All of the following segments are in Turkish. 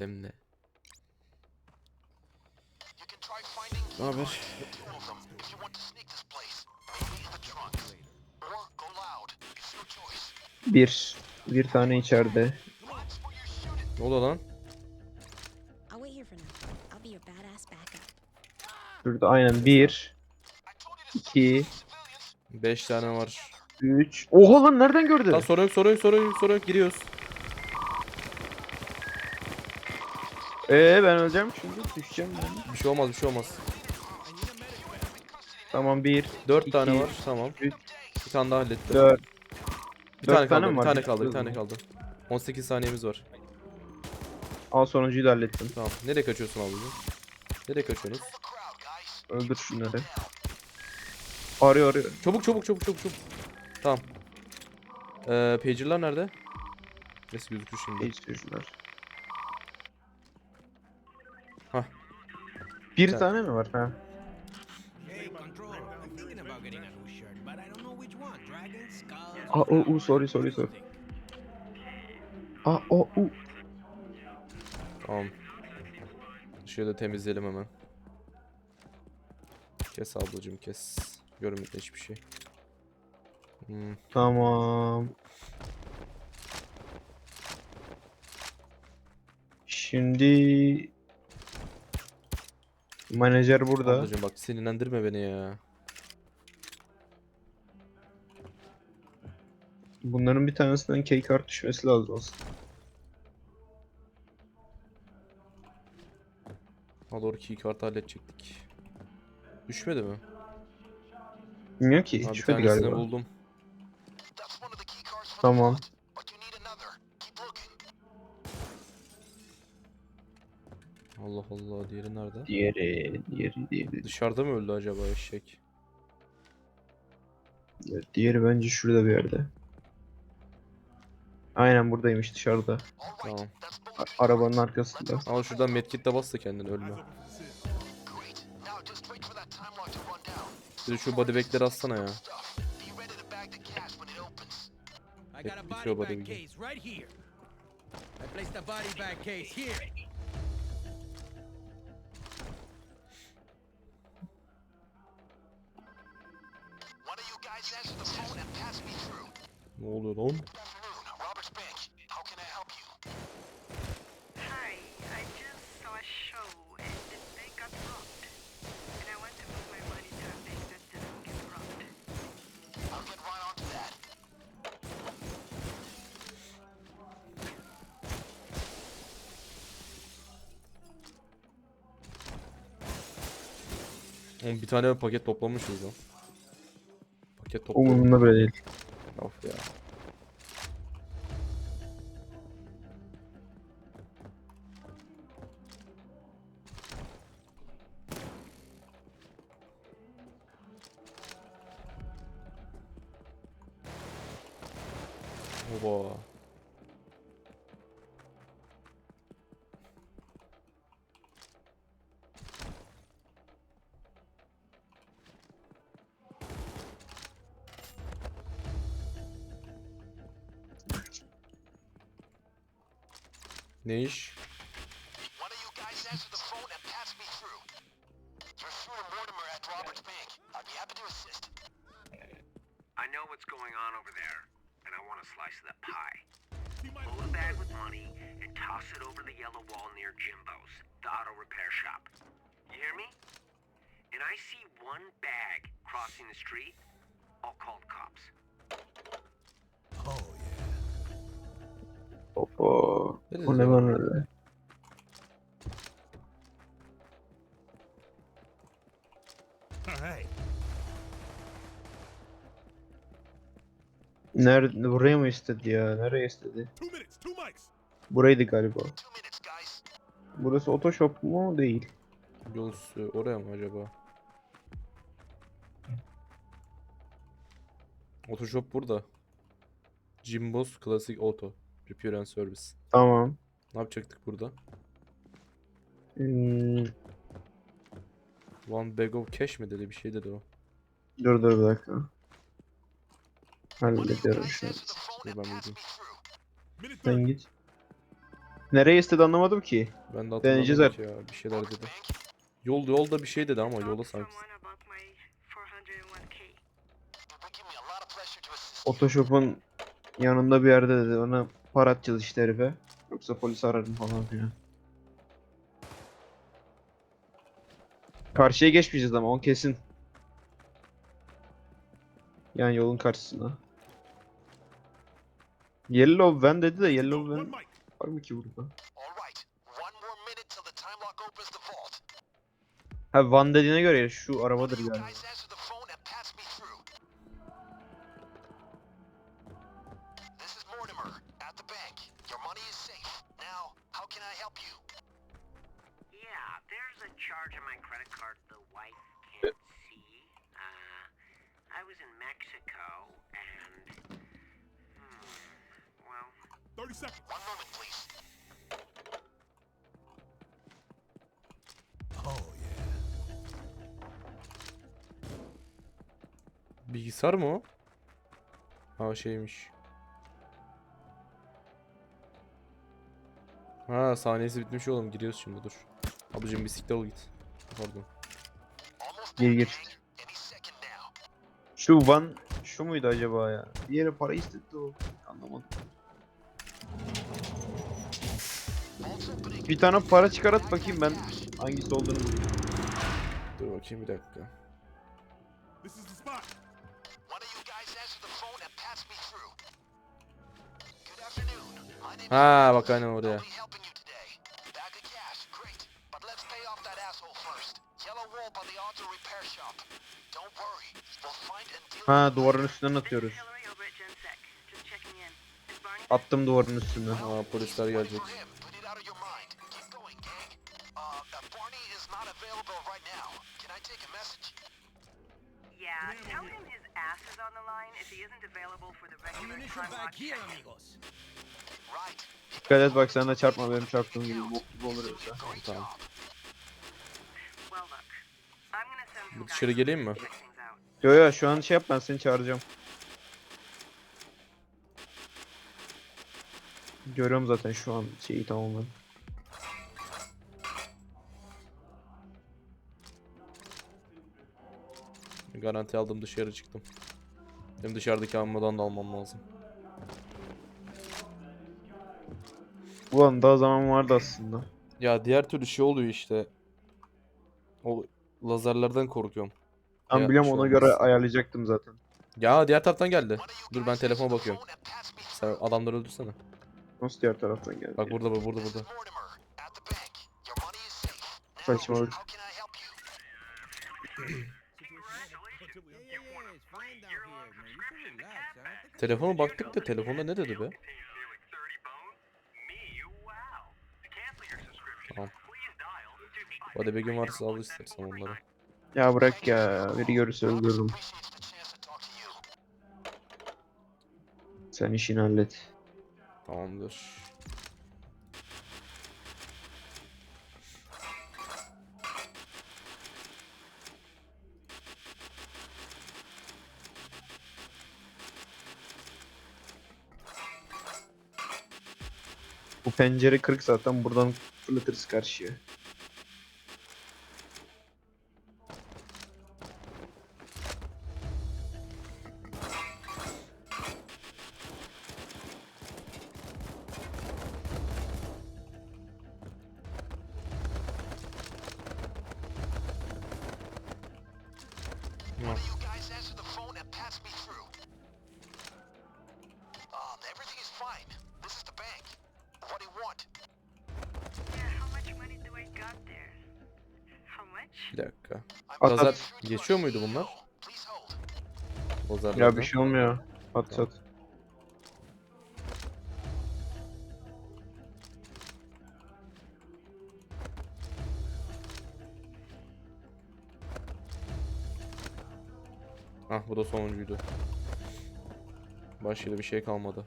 Hem de. Ne haber? Bir. Bir tane içeride. Ne oldu lan? Şurada aynen bir. İki. 5 tane var. Üç. Oha lan nereden gördü? Lan sorun yok sorun yok sorun yok sorun yok giriyoruz. Ee ben öleceğim şimdi. Düşeceğim ben. Bir şey olmaz bir şey olmaz. Tamam bir. 4 İki, tane var tamam. üç, Bir tane daha hallettim. Dört. bir dört tane tane kaldı bir tane kaldı bir tane kaldı. 18 saniyemiz var. Al sonuncuyu da hallettim. Tamam. Nereye kaçıyorsun ablacığım? Nereye kaçıyorsunuz? Öldür şunları. Arıyor arıyor. Çabuk çabuk çabuk çabuk çabuk. Tamam. Ee, pager'lar nerede? Nasıl gözüküyor şimdi? İyi Bir Sen- tane mi var? Ha. A oh, oh, sorry, sorry, sorry. Aa o u. Tamam. Şöyle temizleyelim hemen. Kes ablacığım kes. Görmedi hiçbir şey. Hmm. Tamam. Şimdi Menajer burada. Ablacığım bak sinirlendirme beni ya. Bunların bir tanesinden keycard düşmesi lazım aslında. Ha doğru keycard'ı halledecektik. Düşmedi mi? Bilmiyorum ki. Ha, bir Düşmedi tanesini galiba. buldum. That's Allah Allah diğeri nerede? Diğeri, diğeri, diğeri. Dışarıda mı öldü acaba eşek? Evet, Diğeri bence şurada bir yerde. Aynen buradaymış dışarıda. Tamam. A- arabanın arkasında. Ama şuradan medkit'le bas da kendini ölme. Bir de şu body bag'leri atsana ya. I got a Bit- body bitiyor bag body case right here. I placed a body bag case here. To that. Oğlum bir tane paket toplamışız lan. Paket topladık. Umurumda bile değil. Of ya. To assist. I know what's going on over there, and I want a slice of that pie. Pull a bag with money and toss it over the yellow wall near Jimbo's, the auto repair shop. You hear me? And I see one bag crossing the street, Ne lan öyle? All right. Nerede? Buraya mı istedi ya? Nereye istedi? Buraydı galiba. Burası otoshop mu? Değil. Üstü oraya mı acaba? Otoshop burada. Jimbo's Classic Auto. Repair and Service. Tamam. Ne yapacaktık burada? Hmm, One bag of cash mi dedi bir şey dedi o. dur dur bir dakika. Hallediyorum şunu. Dur ben buldum. Sen git. Nereye istedi anlamadım ki. Ben de Deneyeceğiz ki ya. Bir şeyler dedi. Yol yolda bir şey dedi ama yola sanki. someone about my 401k. It would give me a lot of pleasure to assist you. Otoshop'un yanında bir yerde dedi. Ona para atacağız işte herife. Yoksa polis ararım falan filan. Karşıya geçmeyeceğiz ama o kesin. Yani yolun karşısına. Yellow van dedi de Yellow van var mı ki burada? Ha van dediğine göre şu arabadır You 30 seconds. One moment, please. Bilgisayar mı o? Ha şeymiş. Ha saniyesi bitmiş oğlum giriyoruz şimdi dur. Ablacım bisiklet ol git. Pardon. Gir gir. gang. Any second now. Şu van şu muydu acaba ya? Bir yere para istedi o. Anlamadım. Bir tane para çıkarat bakayım ben hangisi olduğunu. Bulayım. Dur bakayım bir dakika. One of you guys answer the phone and patch me through. Good afternoon. My Dikkat et bak sen de çarpma benim çarptığım gibi bok gibi olur yoksa. Tamam. job. Well, look. I'm gonna send some Bir guys dışarı geleyim mi? Yo yo şu an şey yap ben seni çağıracağım. Görüyorum zaten şu an şeyi tamamen. Garanti aldım dışarı çıktım. Benim dışarıdaki almadan da almam lazım. Ulan daha zaman vardı aslında. Ya diğer türlü şey oluyor işte. O lazerlerden korkuyorum. Ben Ya, biliyorum ona an göre ayarlayacaktım zaten. Ya diğer taraftan geldi. Dur ben telefona bakıyorum. Sen adamları öldürsene. Nasıl diğer taraftan geldi? Bak ya? burada bu burada burada. Mortimer Telefona baktık da telefonda ne dedi be? feeling 30 bones? Me? Wow. To cancel your subscription, Tamam. please dial 2 Hadi bir gün varsa al istersen onları. Ya bırak ya. Biri görürse öldürürüm. Sen işini hallet. Tamamdır. Pencere kırık zaten buradan fırlatırız karşıya. Bir dakika. At, at. geçiyor muydu bunlar? Lazerlerden. Ya bir şey olmuyor. At sat. Ah bu da sonuncuydu. Başka da bir şey kalmadı.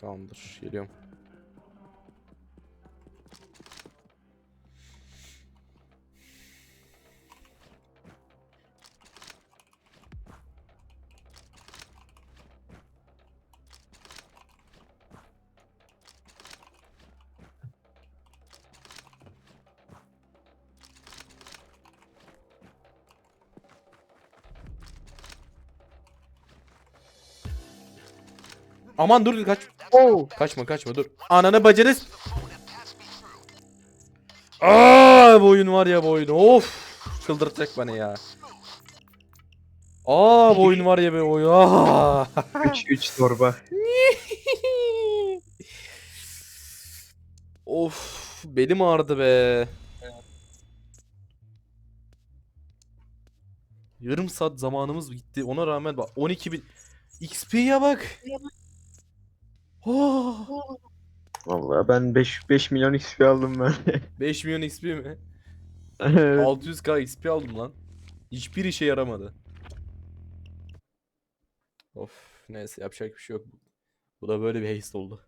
Tamamdır. Geliyorum. Aman dur dur kaç. Oo. Kaçma kaçma dur. Ananı bacını. s- Aa bu oyun var ya bu oyun. Of. Çıldırtacak beni ya. Aa bu oyun var ya be oyun. Aa. 3 3 torba. of belim ağrıdı be. Yarım saat zamanımız gitti. Ona rağmen bak 12 bin XP'ye bak. Oh. Vallahi ben 5 5 milyon XP aldım ben. 5 milyon XP mi? Evet. 600k XP aldım lan. Hiçbir işe yaramadı. Of neyse yapacak bir şey yok. Bu da böyle bir haste oldu.